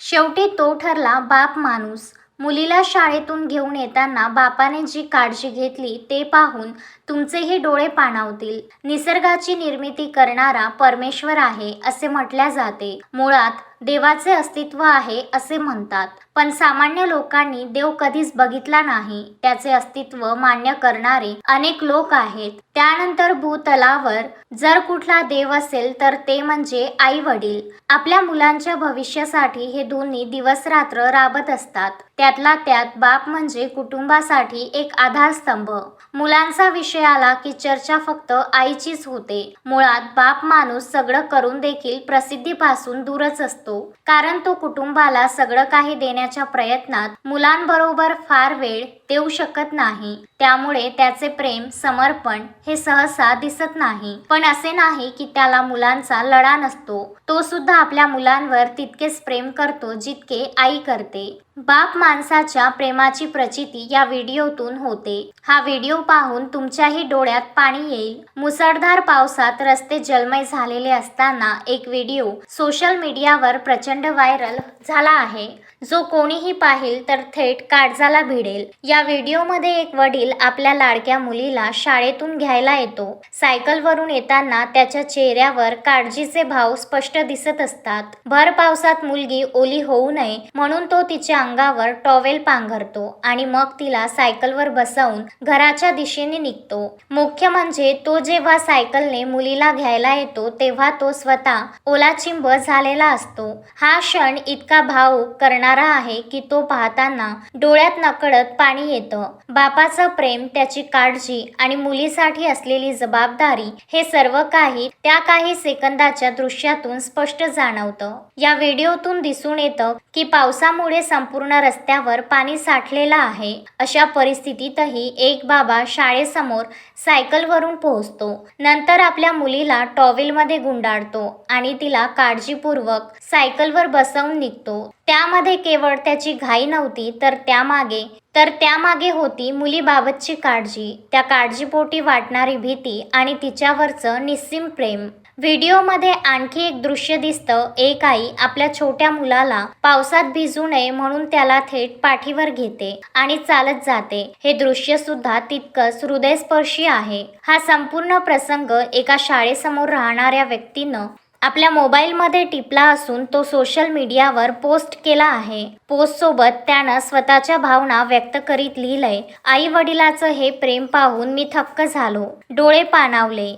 शेवटी तो ठरला बाप माणूस. मुलीला शाळेतून घेऊन येताना बापाने जी काळजी घेतली ते पाहून तुमचेही डोळे पाणावतील. निसर्गाची निर्मिती करणारा परमेश्वर आहे असे म्हटल्या जाते. मुळात देवाचे अस्तित्व आहे असे म्हणतात. पण सामान्य लोकांनी देव कधीच बघितला नाही. त्याचे अस्तित्व मान्य करणारे अनेक लोक आहेत. त्यानंतर भूतलावर जर कुठला देव असेल तर ते म्हणजे आई वडील आपल्या मुलांच्या भविष्यासाठी हे दोन्ही दिवस रात्र राबत असतात. त्यातला त्यात बाप म्हणजे कुटुंबासाठी एक आधारस्तंभ. मुलांचा विषय आला की चर्चा फक्त आईचीच होते. मुळात बाप माणूस सगळं करून देखील प्रसिद्धीपासून दूरच असतो. कारण तो कुटुंबाला सगळं काही देण्याच्या प्रयत्नात मुलांबरोबर फार वेळ देऊ शकत नाही. त्यामुळे त्याचे प्रेम समर्पण हे सहसा दिसत नाही. पण असे नाही की त्याला मुलांचा लढा नसतो. तो सुद्धा आपल्या मुलांवर तितकेच प्रेम करतो जितके आई करते. बाप माणसाच्या प्रेमाची प्रचिती या व्हिडिओतून होते. हा व्हिडिओ पाहून तुमच्याही डोळ्यात पाणी येईल. मुसळधार पावसात रस्ते जलमय झालेले असताना एक व्हिडिओ सोशल मीडियावर प्रचंड व्हायरल झाला आहे. जो कोणीही पाहिल तर थेट काळजाला भिडेल. या व्हिडिओमध्ये एक वडील आपल्या लाडक्या मुलीला शाळेतून घ्यायला येतो. सायकलवरून येताना त्याच्या चेहऱ्यावर काळजीचे भाव स्पष्ट दिसत असतात. भर पावसात मुलगी ओली होऊ नये म्हणून तो तिच्या अंगावर टॉवेल पांघरतो आणि मग तिला सायकलवर बसवून घराच्या दिशेने निघतो. मुख्य म्हणजे तो जेव्हा सायकलने मुलीला घ्यायला येतो तेव्हा तो स्वतः ओलाचिंब झालेला असतो. हा क्षण इतका भावूक करणारा आहे की तो पाहताना डोळ्यात नकळत पाणी येतं. बापाचं प्रेम त्याची काळजी आणि मुलीसाठी असलेली जबाबदारी हे सर्व काही त्या काही सेकंदाच्या दृश्यातून स्पष्ट जाणवतं. या व्हिडिओतून दिसून येतं की पावसामुळे संपूर्ण रस्त्यावर पाणी साठलेलं आहे. अशा परिस्थितीतही एक बाबा शाळेसमोर सायकलवरून पोहोचतो. नंतर आपल्या मुलीला टॉवेलमध्ये गुंडाळतो आणि तिला काळजीपूर्वक सायकलवर बसवून निघतो. त्यामध्ये केवळ त्याची घाई नव्हती तर त्यामागे तर त्यामागे होती मुलीबाबतची काळजी. त्या काळजीपोटी वाटणारी भीती आणि तिच्यावरचं निस्सीम प्रेम. व्हिडिओमध्ये आणखी एक दृश्य दिसतं. एक आई आपल्या छोट्या मुलाला पावसात भिजू नये म्हणून त्याला थेट पाठीवर घेते आणि चालत जाते. हे दृश्य सुद्धा तितकंच हृदयस्पर्शी आहे. हा संपूर्ण प्रसंग एका शाळेसमोर राहणाऱ्या व्यक्तीनं आपल्या मोबाईलमध्ये टिपला असून तो सोशल मीडियावर पोस्ट केला आहे. पोस्ट सोबत त्यानं स्वतःच्या भावना व्यक्त करीत लिहिलंय आई वडिलाचं हे प्रेम पाहून मी थक्क झालो. डोळे पाणावले.